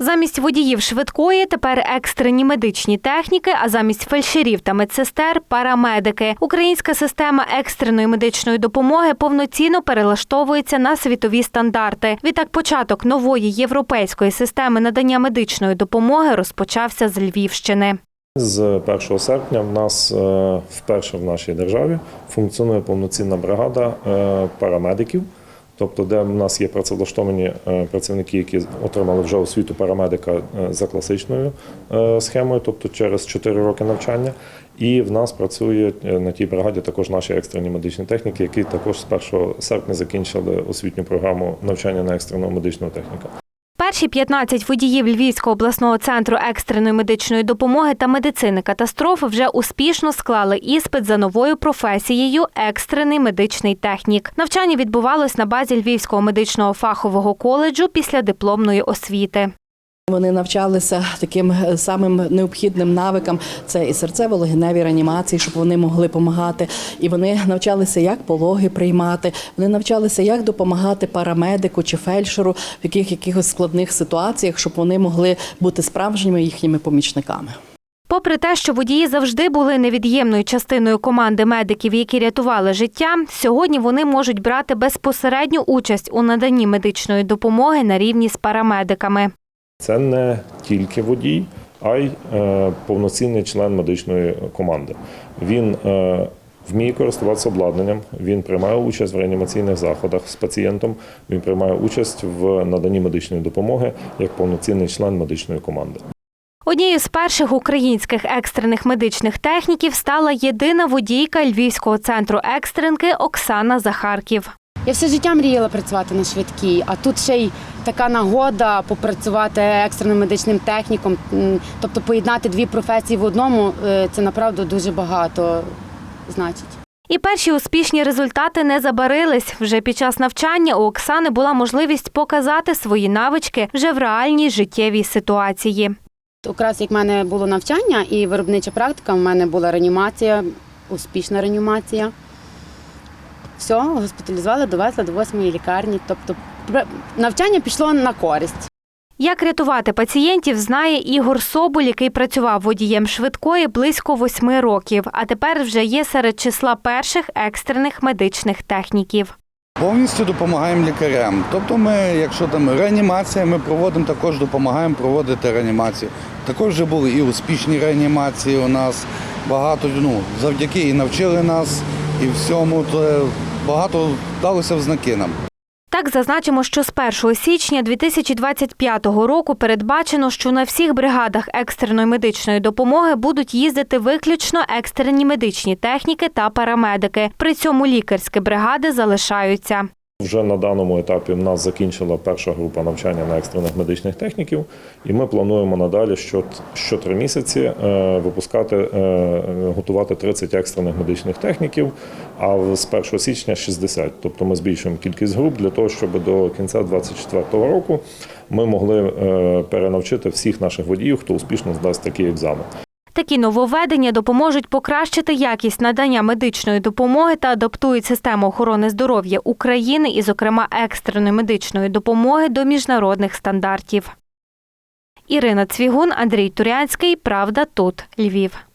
Замість водіїв швидкої тепер екстрені медичні техніки, а замість фельдшерів та медсестер парамедики. Українська система екстреної медичної допомоги повноцінно перелаштовується на світові стандарти. Відтак, початок нової європейської системи надання медичної допомоги розпочався з Львівщини. З 1 серпня в нас е, вперше в нашій державі функціонує повноцінна бригада е, парамедиків, тобто де в нас є працевлаштовані е, працівники, які отримали вже освіту парамедика е, за класичною е, схемою, тобто через 4 роки навчання. І в нас працює е, на тій бригаді також наші екстрені медичні техніки, які також з 1 серпня закінчили освітню програму навчання на екстреного медичного техніка. Перші 15 водіїв Львівського обласного центру екстреної медичної допомоги та медицини катастроф вже успішно склали іспит за новою професією екстрений медичний технік. Навчання відбувалось на базі Львівського медичного фахового коледжу після дипломної освіти. Вони навчалися таким е, самим необхідним навикам. Це і серцево-легеневі реанімації, щоб вони могли допомагати. І вони навчалися, як пологи приймати. Вони навчалися, як допомагати парамедику чи фельдшеру в яких якихось складних ситуаціях, щоб вони могли бути справжніми їхніми помічниками. Попри те, що водії завжди були невід'ємною частиною команди медиків, які рятували життя, сьогодні вони можуть брати безпосередню участь у наданні медичної допомоги на рівні з парамедиками. Це не тільки водій, а й е, повноцінний член медичної команди. Він е, вміє користуватися обладнанням, він приймає участь в реанімаційних заходах з пацієнтом, він приймає участь в наданні медичної допомоги як повноцінний член медичної команди. Однією з перших українських екстрених медичних техніків стала єдина водійка Львівського центру екстренки Оксана Захарків. Я все життя мріяла працювати на швидкій, а тут ще й така нагода попрацювати екстреним медичним техніком. Тобто поєднати дві професії в одному е, це направду дуже багато значить. І перші успішні результати не забарились. Вже під час навчання у Оксани була можливість показати свої навички вже в реальній життєвій ситуації. Якраз як в мене було навчання і виробнича практика, в мене була реанімація, успішна реанімація. Все, госпіталізували, довезли до восьмої лікарні. Тобто навчання пішло на користь. Як рятувати пацієнтів, знає Ігор Соболь, який працював водієм швидкої близько восьми років, а тепер вже є серед числа перших екстрених медичних техніків. Повністю допомагаємо лікарям. Тобто, ми, якщо там реанімація, ми проводимо також допомагаємо проводити реанімацію. Також вже були і успішні реанімації у нас. Багато ну, завдяки і навчили нас, і всьому, то багато вдалося в знаки нам. Так зазначимо, що з 1 січня 2025 року передбачено, що на всіх бригадах екстреної медичної допомоги будуть їздити виключно екстрені медичні техніки та парамедики. При цьому лікарські бригади залишаються. Вже на даному етапі в нас закінчила перша група навчання на екстрених медичних техніків, і ми плануємо надалі що, що три місяці е, випускати, е, готувати 30 екстрених медичних техніків, а з 1 січня 60. Тобто ми збільшуємо кількість груп для того, щоб до кінця 2024 року ми могли е, перенавчити всіх наших водіїв, хто успішно здасть такий екзамен. Такі нововведення допоможуть покращити якість надання медичної допомоги та адаптують систему охорони здоров'я України і, зокрема, екстреної медичної допомоги до міжнародних стандартів. Ірина Цвігун, Андрій Турянський. Правда тут. Львів.